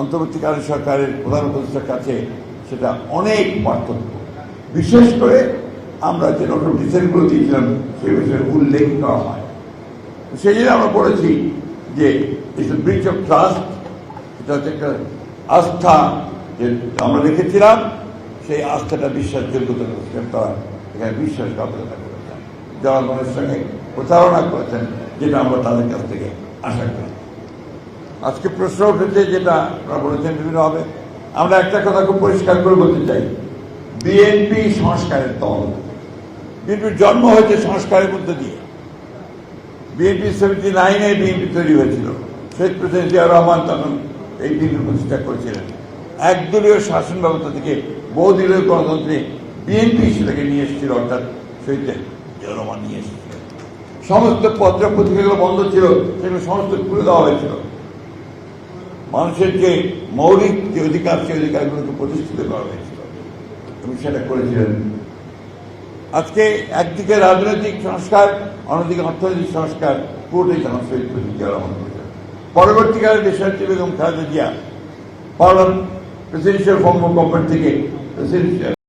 অন্তর্বর্তীকালীন সরকারের প্রধান উপদেষ্টার কাছে সেটা অনেক পার্থক্য। বিশেষ করে আমরা যে নোটিফিকেশনগুলো দিয়েছিলাম, সেই বিষয়ে উল্লেখ করা হয়। সেই জন্য আমরা বলেছি যে ব্রিচ অফ ট্রাস্ট, এটা হচ্ছে একটা আস্থা যে আমরা রেখেছিলাম, সেই আস্থাটা বিশ্বাসযোগ্যতা প্রতিষ্ঠা তারা এখানে বিশ্বাসঘাতকতা করেছেন। জনগণের সঙ্গে প্রতারণা করেছেন, যেটা আমরা তাদের কাছ থেকে আশা করি আজকে প্রশ্ন উঠেছে যেটা আপনারা বলেছেন বিভিন্ন হবে আমরা একটা কথা খুব পরিষ্কার করে বলতে চাই। বিএনপি সংস্কারের দল। বিএনপির জন্ম হয়েছে সংস্কারের মধ্যে দিয়ে। বিএনপি সেভেন্টি নাইনে বিএনপি তৈরি হয়েছিল। শেখ প্রেসিডেন্ট জিয়া রহমান তখন এই বিএনপি প্রতিষ্ঠা করেছিলেন। একদলীয় শাসন ব্যবস্থা থেকে বহুদলীয় গণতন্ত্রে বিএনপি সেটাকে নিয়ে এসেছিল, অর্থাৎ শহীদ জিয়া রহমান নিয়ে এসেছিলেন সমস্ত পত্র পত্রিকাগুলো বন্ধ ছিল, সেগুলো সমস্ত খুলে দেওয়া হয়েছিল। মানুষের যে মৌলিক যে অধিকার, সেই অধিকারগুলোকে প্রতিষ্ঠিত করা হয়েছিল। তুমি সেটা করেছিলেন আজকে একদিকে রাজনৈতিক সংস্কার, অন্যদিকে অর্থনৈতিক সংস্কার, পুরোটাই রহমান করেছেন পরবর্তীকালে দেশনেত্রী বেগম খালেদা জিয়া পার্লাম প্রেসিডেন্সিয়াল ফর্ম গভর্নমেন্ট থেকে প্রেসিডেন্সিয়াল